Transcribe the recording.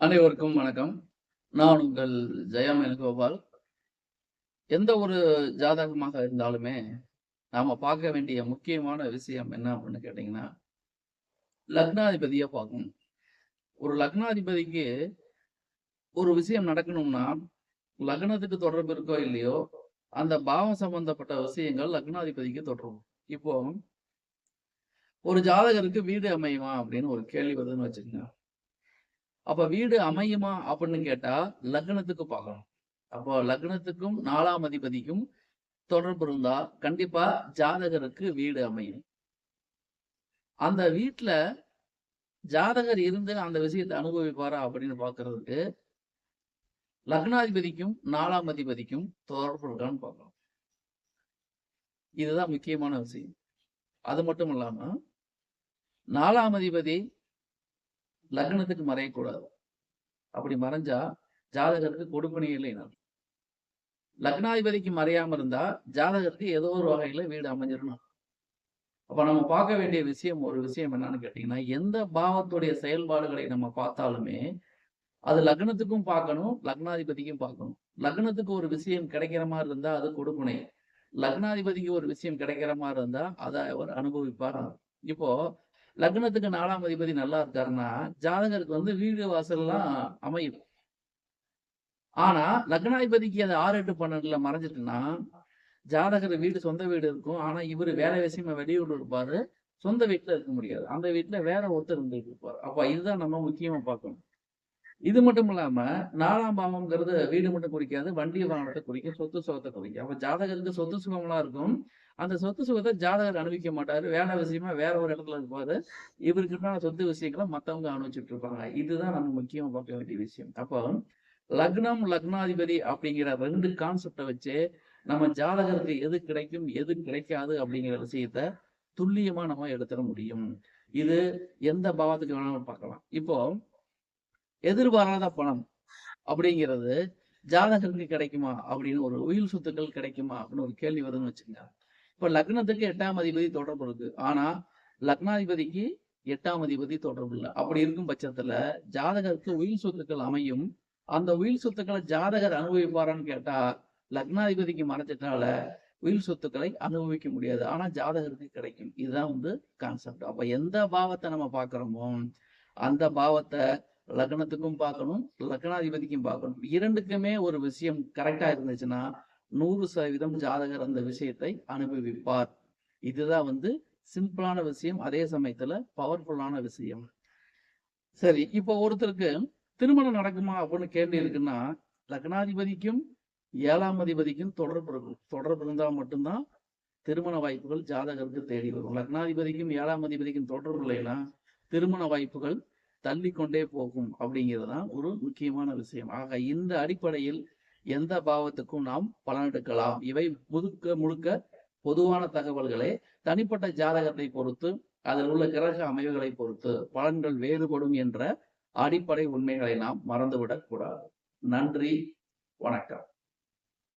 அனைவருக்கும் வணக்கம். நான் உங்கள் ஜெயாமேல் கோபால். எந்த ஒரு ஜாதகமாக இருந்தாலுமே, நாம பார்க்க வேண்டிய முக்கியமான விஷயம் என்ன அப்படின்னு கேட்டீங்கன்னா, லக்னாதிபதிய பார்க்கணும். ஒரு லக்னாதிபதிக்கு ஒரு விஷயம் நடக்கணும்னா, லக்னத்துக்கு தொடர்பு இருக்கோ இல்லையோ, அந்த பாவம் சம்பந்தப்பட்ட விஷயங்கள் லக்னாதிபதிக்கு தொடரும். இப்போ ஒரு ஜாதகருக்கு வீடு அமையுமா அப்படின்னு ஒரு கேள்வி வருதுன்னு வச்சுக்கோங்க அப்ப வீடு அமையுமா அப்படின்னு கேட்டா, லக்னத்துக்கு பார்க்கணும். அப்போ லக்னத்துக்கும் நாலாம் அதிபதிக்கும் தொடர்பு இருந்தா, கண்டிப்பா ஜாதகருக்கு வீடு அமையும். அந்த வீட்டுல ஜாதகர் இருந்து அந்த விஷயத்தை அனுபவிப்பாரா அப்படின்னு பாக்குறதுக்கு லக்னாதிபதிக்கும் நாலாம் அதிபதிக்கும் தொடர்பு இருக்கான்னு பார்க்கலாம் இதுதான் முக்கியமான விஷயம். அது மட்டும் இல்லாம, நாலாம் அதிபதி லக்னத்துக்கு மறையக்கூடாது. அப்படி மறைஞ்சா, ஜாதகருக்கு கொடுப்பனே இல்லைன்னு லக்னாதிபதிக்கு மறையாம இருந்தா, ஜாதகருக்கு ஏதோ ஒரு வகையில வீடு அமைஞ்சிடணும் அப்ப நம்ம பார்க்க வேண்டிய விஷயம் ஒரு விஷயம் என்னன்னு கேட்டீங்கன்னா, எந்த பாவத்துடைய செயல்பாடுகளை நம்ம பார்த்தாலுமே, அது லக்னத்துக்கும் பார்க்கணும், லக்னாதிபதிக்கும் பார்க்கணும். லக்னத்துக்கு ஒரு விஷயம் கிடைக்கிற மாதிரி இருந்தா, அது கொடுப்பனை லக்னாதிபதிக்கு ஒரு விஷயம் கிடைக்கிற மாதிரி இருந்தா, அத அவர் அனுபவிப்பார். இப்போ லக்னத்துக்கு நாலாம் அதிபதி நல்லா இருக்காருன்னா, ஜாதகருக்கு வந்து வீடு வாசல்லாம் அமையும். ஆனா, லக்னாதிபதிக்கு அது 6, 8, 12ல மறைஞ்சிட்டுன்னா, ஜாதகர் வீடு சொந்த வீடு இருக்கும். ஆனா, இவரு வேலை விஷயமா வெளியூர்ல இருப்பாரு. சொந்த வீட்டுல இருக்க முடியாது. அந்த வீட்டுல வேற ஒருத்தர் இருந்துட்டு இருப்பாரு. அப்ப இதுதான் நம்ம முக்கியமா பார்க்கணும். இது மட்டும் இல்லாம, நாலாம் பாவம்ங்கிறது வீடு மட்டும் குறிக்காது. வண்டி வாகனத்தை குறிக்கும். சொத்து சுகத்தை குறிக்கும். அப்ப ஜாதகருக்கு சொத்து சுகம்லாம் இருக்கும். அந்த சொத்து சுகத்த ஜாதகர் அனுபவிக்க மாட்டாரு. வேலை விஷயமா வேற ஒரு இடத்துல இருப்பாரு. இவருக்கு உண்டான சொத்து விஷயங்கள மத்தவங்க அனுபவிச்சுட்டு இருப்பாங்க. இதுதான் நம்ம முக்கியமா பார்க்க வேண்டிய விஷயம். அப்போ லக்னம், லக்னாதிபதி அப்படிங்கிற 2 கான்செப்ட்ட வச்சு, நம்ம ஜாதகருக்கு எது கிடைக்கும், எது கிடைக்காது அப்படிங்கிற விஷயத்த துல்லியமா நம்ம எடுத்துற முடியும். இது எந்த பாவத்துக்கு வேணாலும் பார்க்கலாம். இப்போ எதிர்பாராத பணம் அப்படிங்கிறது ஜாதகருக்கு கிடைக்குமா? அப்படின்னு ஒரு உயில் சொத்துக்கள் கிடைக்குமா? அப்படின்னு ஒரு கேள்வி வருதுன்னு வச்சுக்கங்க. இப்ப லக்னத்துக்கு எட்டாம் அதிபதி தொடர்பு இருக்கு. ஆனா, லக்னாதிபதிக்கு எட்டாம் அதிபதி தொடர்பு இல்லை அப்படி இருக்கும் பட்சத்துல, ஜாதகருக்கு உயில் சொத்துக்கள் அமையும். அந்த உயில் சொத்துக்களை ஜாதகர் அனுபவிப்பாரான்னு கேட்டா, லக்னாதிபதிக்கு மறைச்சிட்டால, உயில் சொத்துக்களை அனுபவிக்க முடியாது. ஆனா, ஜாதகருக்கு கிடைக்கும். இதுதான் வந்து கான்செப்ட். அப்ப எந்த பாவத்தை நம்ம பாக்குறோமோ அந்த பாவத்தை லக்னத்துக்கும் பார்க்கணும், லக்னாதிபதிக்கும் பார்க்கணும். இரண்டுக்குமே ஒரு விஷயம் கரெக்டா இருந்துச்சுன்னா, 100% ஜாதகர் அந்த விஷயத்தை அனுபவிப்பார். இதுதான் வந்து சிம்பிளான விஷயம். அதே சமயத்துல பவர்ஃபுல்லான விஷயம். சரி, இப்போ ஒருத்தருக்கு திருமணம் நடக்குமா அப்படின்னு கேள்வி இருக்குன்னா, லக்னாதிபதிக்கும் ஏழாம் அதிபதிக்கும் தொடர்பு இருக்கும். தொடர்பு இருந்தா மட்டும்தான் திருமண வாய்ப்புகள் ஜாதகருக்கு தேடி வரும். லக்னாதிபதிக்கும் ஏழாம் அதிபதிக்கும் தொடர்பு இல்லைன்னா, திருமண வாய்ப்புகள் தள்ளிக்கொண்டே போகும் அப்படிங்கிறது தான் ஒரு முக்கியமான விஷயம். ஆக இந்த அடிப்படையில் எந்த பாவத்துக்கும் நாம் பலன் எடுக்கலாம். இவை முழுக்க முழுக்க பொதுவான தகவல்களே. தனிப்பட்ட ஜாதகத்தை பொறுத்து, அதில் உள்ள கிரக அமைவுகளை பொறுத்து பலன்கள் வேறுபடும் என்ற அடிப்படை உண்மைகளை நாம் மறந்துவிடக் கூடாது. நன்றி, வணக்கம்.